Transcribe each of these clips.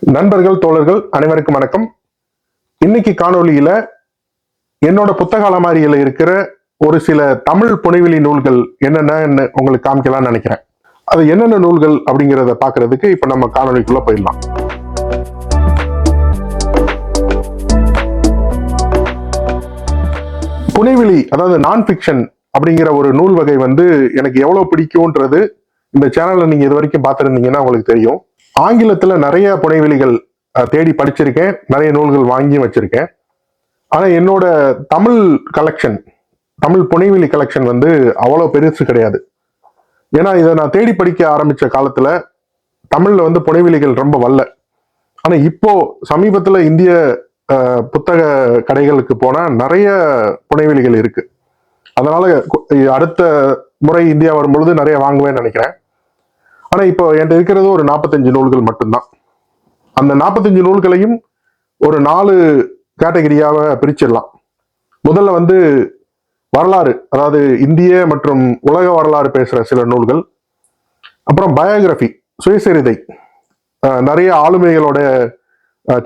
நண்பர்கள் தோழர்கள் அனைவருக்கும் வணக்கம். இன்னைக்கு காணொளியில என்னோட புத்தக அலமாரியில இருக்கிற ஒரு சில தமிழ் புனைவெளி நூல்கள் என்னென்னு உங்களுக்கு காமிக்கலாம்னு நினைக்கிறேன். அது என்னென்ன நூல்கள் அப்படிங்கிறத பாக்குறதுக்கு இப்ப நம்ம காணொலிக்குள்ள போயிடலாம். புனைவெளி அதாவது நான் ஃபிக்ஷன் அப்படிங்கிற ஒரு நூல் வகை வந்து எனக்கு எவ்வளவு பிடிக்கும்ன்றது இந்த சேனல்ல நீங்க இது வரைக்கும் பார்த்துருந்தீங்கன்னா உங்களுக்கு தெரியும். ஆங்கிலத்தில் நிறைய புனைவெளிகள் தேடி படிச்சிருக்கேன். நிறைய நூல்கள் வாங்கியும் வச்சிருக்கேன். ஆனால் என்னோட தமிழ் கலெக்ஷன் தமிழ் புனைவெளி கலெக்ஷன் வந்து அவ்வளோ பெருசு கிடையாது. ஏன்னா இதை நான் தேடி படிக்க ஆரம்பித்த காலத்தில் தமிழில் வந்து புனைவெளிகள் ரொம்ப வல்ல ஆனால் இப்போ சமீபத்தில் இந்திய புத்தக கடைகளுக்கு போனால் நிறைய புனைவெளிகள் இருக்குது அதனால் அடுத்த முறை இந்தியா வரும்பொழுது நிறைய வாங்குவேன்னு நினைக்கிறேன். ஆனால் இப்போ என்கிட்ட இருக்கிறது ஒரு நாற்பத்தஞ்சு நூல்கள் மட்டும்தான். அந்த நாற்பத்தஞ்சு நூல்களையும் ஒரு நாலு கேட்டகரியாக பிரிச்சிடலாம். முதல்ல வந்து வரலாறு அதாவது இந்திய மற்றும் உலக வரலாறு பேசுகிற சில நூல்கள். அப்புறம் பயோகிராஃபி சுயசரிதை. நிறைய ஆளுமைகளோட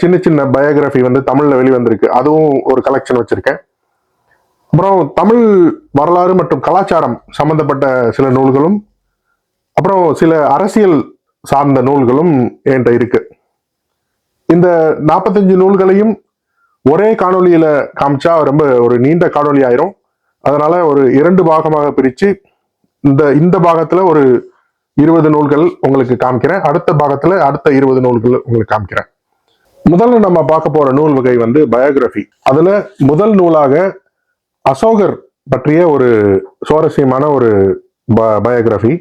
சின்ன சின்ன பயோகிராஃபி வந்து தமிழில் வெளிவந்திருக்கு. அதுவும் ஒரு கலெக்ஷன் வச்சுருக்கேன். அப்புறம் தமிழ் வரலாறு மற்றும் கலாச்சாரம் சம்பந்தப்பட்ட சில நூல்களும் அப்புறம் சில அரசியல் சார்ந்த நூல்களும் என்கிட்ட இருக்கு. இந்த நாற்பத்தஞ்சு நூல்களையும் ஒரே காணொலியில காமிச்சா ரொம்ப ஒரு நீண்ட காணொளி ஆயிரும். அதனால ஒரு இரண்டு பாகமாக பிரிச்சு இந்த இந்த பாகத்துல ஒரு இருபது நூல்கள் உங்களுக்கு காமிக்கிறேன். அடுத்த பாகத்துல அடுத்த இருபது நூல்கள் உங்களுக்கு காமிக்கிறேன். முதல்ல நம்ம பார்க்க போற நூல் வகை வந்து பயோகிராஃபி. அதுல முதல் நூலாக அசோகர் பற்றிய ஒரு சுவாரஸ்யமான ஒரு பயோகிராஃபி.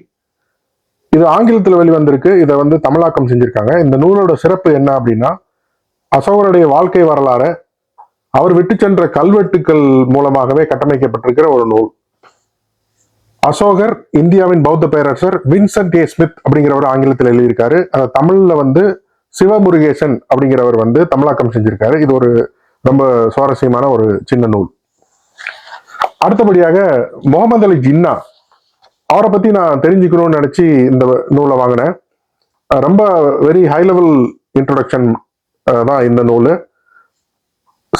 இது ஆங்கிலத்தில் வெளிவந்திருக்கு. இதை வந்து தமிழாக்கம் செஞ்சுருக்காங்க. இந்த நூலோட சிறப்பு என்ன அப்படின்னா அசோகருடைய வாழ்க்கை வரலாறு அவர் விட்டு சென்ற கல்வெட்டுக்கள் மூலமாகவே கட்டமைக்கப்பட்டிருக்கிற ஒரு நூல். அசோகர் இந்தியாவின் பௌத்த பேரரசர் வின்சென்ட் ஏ. ஸ்மித் அப்படிங்கிறவர் ஆங்கிலத்தில் எழுதியிருக்காரு. அதை தமிழில் வந்து சிவமுருகேசன் அப்படிங்கிறவர் வந்து தமிழாக்கம் செஞ்சிருக்காரு. இது ஒரு ரொம்ப சுவாரஸ்யமான ஒரு சின்ன நூல். அடுத்தபடியாக முகமது அலி ஜின்னா அவரை பற்றி நான் தெரிஞ்சுக்கணும்னு நினச்சி இந்த நூலை வாங்கினேன். ரொம்ப வெரி ஹை லெவல் இன்ட்ரொடக்ஷன் தான் இந்த நூல்.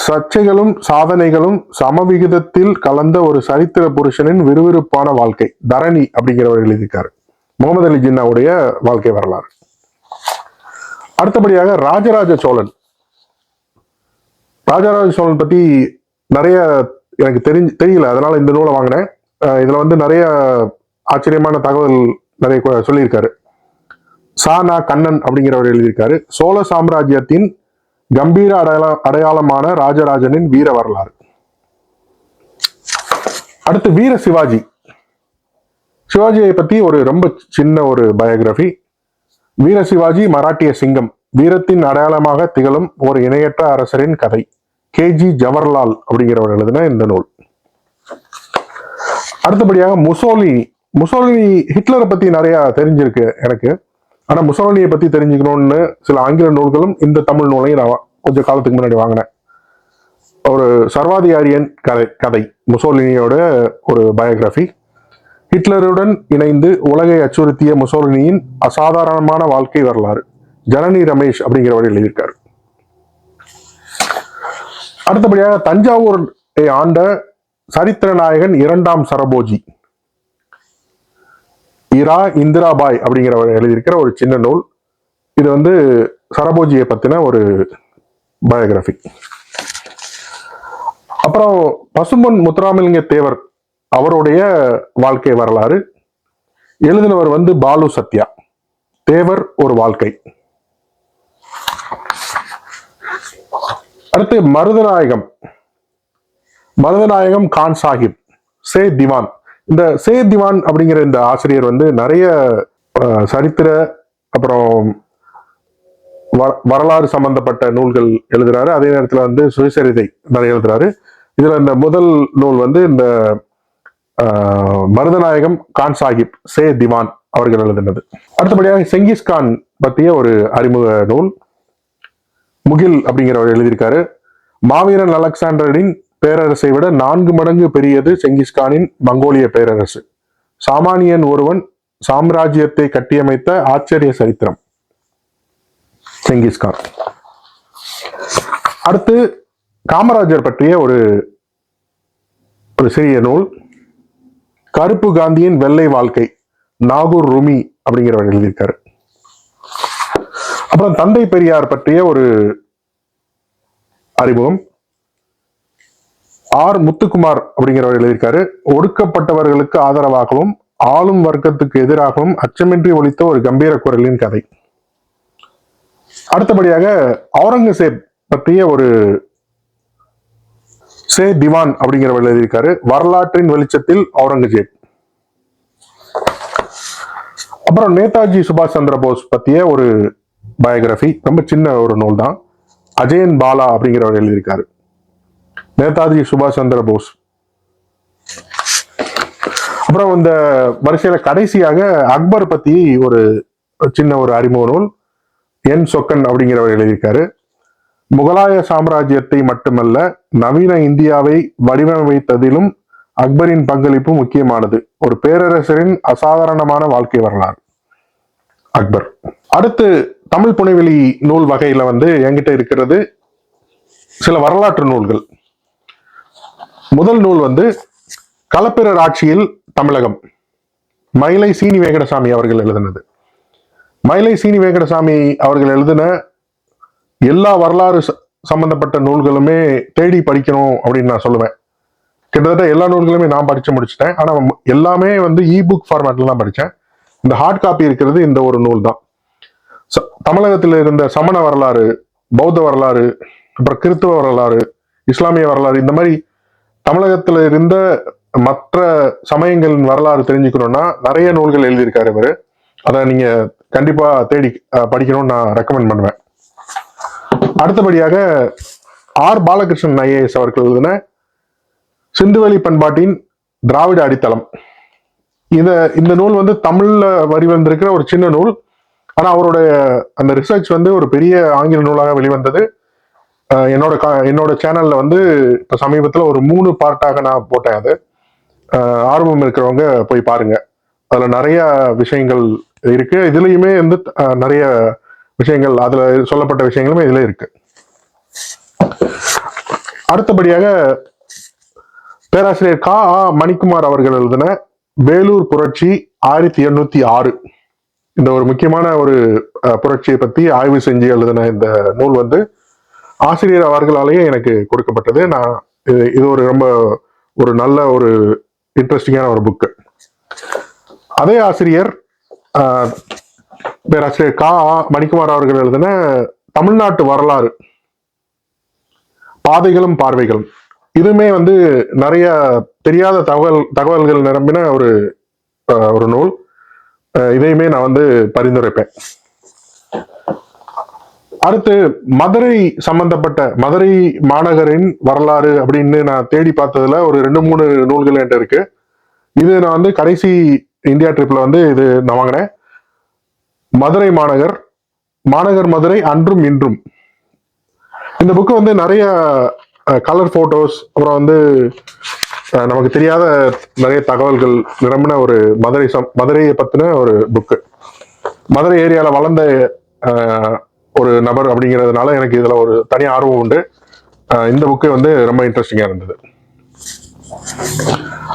சர்ச்சைகளும் சாதனைகளும் சமவிகிதத்தில் கலந்த ஒரு சரித்திர புருஷனின் விறுவிறுப்பான வாழ்க்கை தரணி அப்படிங்கிறவர் எழுதியிருக்காரு. முகமது அலி ஜின்னாவுடைய வாழ்க்கை வரலாறு. அடுத்தபடியாக ராஜராஜ சோழன். ராஜராஜ சோழன் பற்றி நிறைய எனக்கு தெரிஞ்சு தெரியல. அதனால இந்த நூலை வாங்கினேன். இதில் வந்து நிறைய ஆச்சரியமான தகவல் நிறைய சொல்லியிருக்காரு. சானா கண்ணன் அப்படிங்கிறவர் எழுதியிருக்காரு. சோழ சாம்ராஜ்யத்தின் கம்பீர அடையாள அடையாளமான ராஜராஜனின் வீர வரலாறு. அடுத்து வீர சிவாஜி. சிவாஜியை பத்தி ஒரு ரொம்ப சின்ன ஒரு பயோகிராஃபி வீர சிவாஜி மராட்டிய சிங்கம். வீரத்தின் அடையாளமாக திகழும் ஒரு இணையற்ற அரசரின் கதை. கேஜி ஜவஹர்லால் அப்படிங்கிறவர் எழுதின இந்த நூல். அடுத்தபடியாக முசோலினி. முசோலினி ஹிட்லரை பற்றி நிறையா தெரிஞ்சிருக்கு எனக்கு. ஆனால் முசோலினியை பத்தி தெரிஞ்சுக்கணும்னு சில ஆங்கில நூல்களும் இந்த தமிழ் நூலையும் நான் கொஞ்சம் காலத்துக்கு முன்னாடி வாங்கினேன். ஒரு சர்வாதிகாரியன் கதை கதை. முசோலினியோட ஒரு பயோகிராஃபி ஹிட்லருடன் இணைந்து உலகை அச்சுறுத்திய முசோலினியின் அசாதாரணமான வாழ்க்கை வரலாறு. ஜனனி ரமேஷ் அப்படிங்கிறவர் எழுதியிருக்காரு. அடுத்தபடியாக தஞ்சாவூர் ஆண்ட சரித்திர நாயகன் இரண்டாம் சரபோஜி. இரா இந்திராபாய் அப்படிங்கிறவர் எழுதியிருக்கிற ஒரு சின்ன நூல். இது வந்து சரபோஜியை பத்தின ஒரு பயோகிராஃபி அப்புறம் பசும்பொன் முத்துராமலிங்க தேவர் அவருடைய வாழ்க்கை வரலாறு. எழுதினவர் வந்து பாலு சத்யா. தேவர் ஒரு வாழ்க்கை. அடுத்து மருதநாயகம். மருதநாயகம் கான் சாஹிப். சே திவான். இந்த சே திவான் அப்படிங்கிற இந்த ஆசிரியர் வந்து நிறைய சரித்திர அப்புறம் வ- வரலாறு சம்பந்தப்பட்ட நூல்கள் எழுதுறாரு. அதே நேரத்தில் வந்து சுயசரிதை நிறைய எழுதுறாரு. இதில் இந்த முதல் நூல் வந்து இந்த மருதநாயகம் கான் சாஹிப் சே திவான் அவர்கள் எழுதினது. அடுத்தபடியாக செங்கிஸ்கான் பற்றிய ஒரு அறிமுக நூல் முகில் அப்படிங்கிறவர் எழுதியிருக்காரு. மாவீரன் அலெக்சாண்டரின் பேரரசை விட நான்கு மடங்கு பெரியது செங்கிஸ்கானின் மங்கோலிய பேரரசு. சாமானியன் ஒருவன் சாம்ராஜ்யத்தை கட்டியமைத்த ஆச்சரிய சரித்திரம். செங்கிஸ்கான். அடுத்து காமராஜர் பற்றிய ஒரு ஒரு சிறிய நூல். கருப்பு காந்தியின் வெள்ளை வாழ்க்கை நாகூர் ருமி அப்படிங்கிறவர் எழுதியிருக்காரு. அப்புறம் தந்தை பெரியார் பற்றிய ஒரு அறிமுகம். ஆர் முத்துக்குமார் அப்படிங்கிறவர் எழுதியிருக்காரு. ஒடுக்கப்பட்டவர்களுக்கு ஆதரவாகவும் ஆளும் வர்க்கத்துக்கு எதிராகவும் அச்சமின்றி ஒழித்த ஒரு கம்பீர குரலின் கதை. அடுத்தபடியாக அவுரங்கசேப் பற்றிய ஒரு சே திவான் அப்படிங்கிறவர் எழுதியிருக்காரு. வரலாற்றின் வெளிச்சத்தில் அவுரங்கசேப். அப்புறம் நேதாஜி சுபாஷ் சந்திர போஸ் பற்றிய ஒரு பயோகிராஃபி ரொம்ப சின்ன ஒரு நூல் தான் அஜயன் பாலா அப்படிங்கிறவர் எழுதியிருக்காரு. நேதாஜி சுபாஷ் சந்திர போஸ். அப்புறம் இந்த வரிசையில கடைசியாக அக்பர் பத்தி ஒரு சின்ன ஒரு அறிமுக நூல் என் சொக்கன் அப்படிங்கிறவர் எழுதியிருக்காரு. முகலாய சாம்ராஜ்யத்தை மட்டுமல்ல நவீன இந்தியாவை வடிவமைத்ததிலும் அக்பரின் பங்களிப்பு முக்கியமானது. ஒரு பேரரசரின் அசாதாரணமான வாழ்க்கை வரலாறு. அக்பர். அடுத்து தமிழ் புனைவெளி நூல் வகையில வந்து என்கிட்ட இருக்கிறது சில வரலாற்று நூல்கள். முதல் நூல் வந்து களப்பிரர் ஆட்சியில் தமிழகம். மயிலை சீனி வேங்கடசாமி அவர்கள் எழுதினது. மயிலை சீனி வேங்கடசாமி அவர்கள் எழுதின எல்லா வரலாறு ச- சம்பந்தப்பட்ட நூல்களுமே தேடி படிக்கணும் அப்படின்னு நான் சொல்லுவேன். கிட்டத்தட்ட எல்லா நூல்களுமே நான் படித்து முடிச்சிட்டேன். ஆனால் எல்லாமே வந்து இ புக் தான் படித்தேன் இந்த ஹார்ட் காப்பி இருக்கிறது இந்த ஒரு நூல் தான். ச- தமிழகத்தில் இருந்த சமண வரலாறு பௌத்த வரலாறு அப்புறம் கிறித்துவ வரலாறு இஸ்லாமிய வரலாறு இந்த மாதிரி தமிழகத்தில் இருந்த மற்ற சமயங்களின் வரலாறு தெரிஞ்சுக்கணும்னா நிறைய நூல்கள் எழுதியிருக்காரு இவர் அதை நீங்க கண்டிப்பா தேடி படிக்கணும்னு நான் ரெக்கமெண்ட் பண்ணுவேன். அடுத்தபடியாக ஆர் பாலகிருஷ்ணன் ஐஏஎஸ் அவர்கள் எழுதின சிந்துவெளி பண்பாட்டின் திராவிட அடித்தளம். இந்த இந்த நூல் வந்து தமிழ்ல வரிவந்திருக்கிற ஒரு சின்ன நூல். ஆனா அவருடைய அந்த ரிசர்ச் வந்து ஒரு பெரிய ஆங்கில நூலாக வெளிவந்தது. என்னோட கா- என்னோட சேனல்ல வந்து இப்ப சமீபத்துல ஒரு மூணு பார்ட்டாக நான் போட்டேன் அது. ஆர்வம் இருக்கிறவங்க போய் பாருங்க. அதுல நிறைய விஷயங்கள் இருக்கு. இதுலயுமே வந்து நிறைய விஷயங்கள் அதுல சொல்லப்பட்ட விஷயங்களுமே இதுல இருக்கு. அடுத்தபடியாக பேராசிரியர் கா. ஆ. மணிக்குமார் அவர்கள் எழுதின வேலூர் புரட்சி ஆயிரத்தி எண்ணூத்தி ஆறு. இந்த ஒரு முக்கியமான ஒரு புரட்சியை பத்தி ஆய்வு செஞ்சு எழுதின இந்த நூல் வந்து ஆசிரியர் அவர்களாலேயே எனக்கு கொடுக்கப்பட்டது. நான் இது இது ஒரு ரொம்ப ஒரு நல்ல ஒரு இன்ட்ரெஸ்டிங்கான ஒரு புக்கு அதே ஆசிரியர் பேராசிரியர் கா. மணிக்குமார் அவர்கள் எழுதின தமிழ்நாட்டு வரலாறு. பாதைகளும் பார்வைகளும். இதுவுமே வந்து நிறைய தெரியாத தகவல் தகவல்கள் நிரம்பின ஒரு ஒரு நூல். இதையுமே நான் வந்து பரிந்துரைப்பேன். அடுத்து மதுரை சம்பந்தப்பட்ட மதுரை மாநகரின் வரலாறு அப்படின்னு நான் தேடி பார்த்ததுல ஒரு ரெண்டு மூணு நூல்கள் என்கிட்ட இருக்கு. இது நான் வந்து கடைசி இந்தியா ட்ரிப்ல வந்து இது நான் வாங்கினேன். மதுரை மாநகர் மாநகர் மதுரை அன்றும் இன்றும். இந்த புக்கு வந்து நிறைய கலர் போட்டோஸ் அப்புறம் வந்து நமக்கு தெரியாத நிறைய தகவல்கள் நிரம்பின ஒரு மதுரை சம் மதுரையை பற்றின ஒரு புக்கு மதுரை ஏரியாவில் வளர்ந்த ஒரு நபர் அப்படிங்கிறதுனால எனக்கு இதில் ஒரு தனி ஆர்வம் உண்டு. இந்த புக்கு வந்து ரொம்ப இன்ட்ரெஸ்டிங்காக இருந்தது.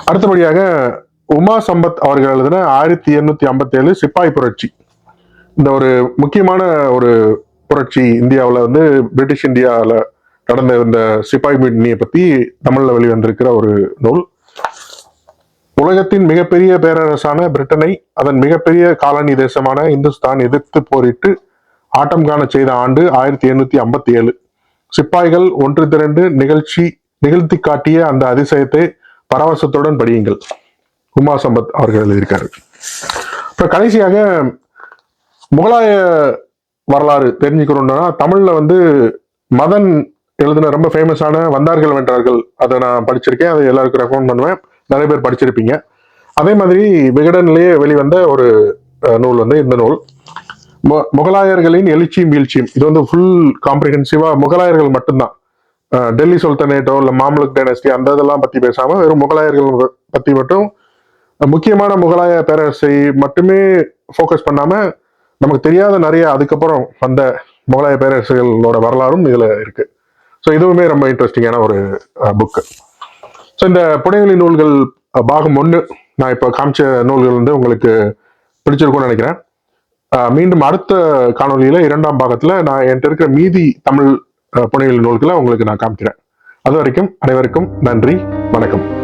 அடுத்தபடியாக உமா சம்பத் அவர்கள் எழுதின ஆயிரத்தி எண்ணூத்தி ஐம்பத்தி ஏழு சிப்பாய் புரட்சி. இந்த ஒரு முக்கியமான ஒரு புரட்சி இந்தியாவில் வந்து பிரிட்டிஷ் இந்தியாவில் நடந்த இந்த சிப்பாய் மீட்னியை பற்றி தமிழில் வெளிவந்திருக்கிற ஒரு நூல். உலகத்தின் மிகப்பெரிய பேரரசான பிரிட்டனை அதன் மிகப்பெரிய காலனி தேசமான இந்துஸ்தான் எதிர்த்து போரிட்டு ஆட்டம் காண செய்த ஆண்டு ஆயிரத்தி எண்ணூத்தி ஐம்பத்தி ஏழு சிப்பாய்கள் ஒன்று திரண்டு நிகழ்ச்சி நிகழ்த்தி காட்டிய அந்த அதிசயத்தை பரவசத்துடன் படியுங்கள். உமா சம்பத் அவர்கள் எழுதியிருக்காரு. அப்புறம் கடைசியாக முகலாய வரலாறு தெரிஞ்சுக்கிறோம்னா தமிழ்ல வந்து மதன் எழுதின ரொம்ப ஃபேமஸான வந்தார்கள் வென்றார்கள். அதை நான் படிச்சிருக்கேன். அதை எல்லாருக்கும் ரெக்கமெண்ட் பண்ணுவேன். நிறைய பேர் படிச்சிருப்பீங்க. அதே மாதிரி விகடன்லேயே வெளிவந்த ஒரு நூல் வந்து இந்த நூல். முகலாயர்களின் எழுச்சியும் வீழ்ச்சியும். இது வந்து ஃபுல் காம்ப்ரிஹென்சிவா முகலாயர்கள் மட்டும்தான். டெல்லி சுல்தானேட்டோ இல்லை மாமலுக் டைனஸ்டி அந்த இதெல்லாம் பத்தி பேசாம வெறும் முகலாயர்கள் பத்தி மட்டும் முக்கியமான முகலாய பேரரசை மட்டுமே ஃபோக்கஸ் பண்ணாம நமக்கு தெரியாத நிறைய அதுக்கப்புறம் வந்த முகலாய பேரரசுகளோட வரலாறும் இதுல இருக்கு. ஸோ இதுவுமே ரொம்ப இன்ட்ரெஸ்டிங்கான ஒரு புக்கு ஸோ இந்த புனைவெளி நூல்கள் பாகம் ஒன்று நான் இப்போ காமிச்ச நூல்கள் வந்து உங்களுக்கு பிடிச்சிருக்கும்னு நினைக்கிறேன். மீண்டும் அடுத்த காணொளியில இரண்டாம் பாகத்துல நான் என்கிட்ட இருக்கிற மீதி தமிழ் அஹ், நூல்களை உங்களுக்கு நான் காமிக்கிறேன். அது வரைக்கும் அனைவருக்கும் நன்றி வணக்கம்.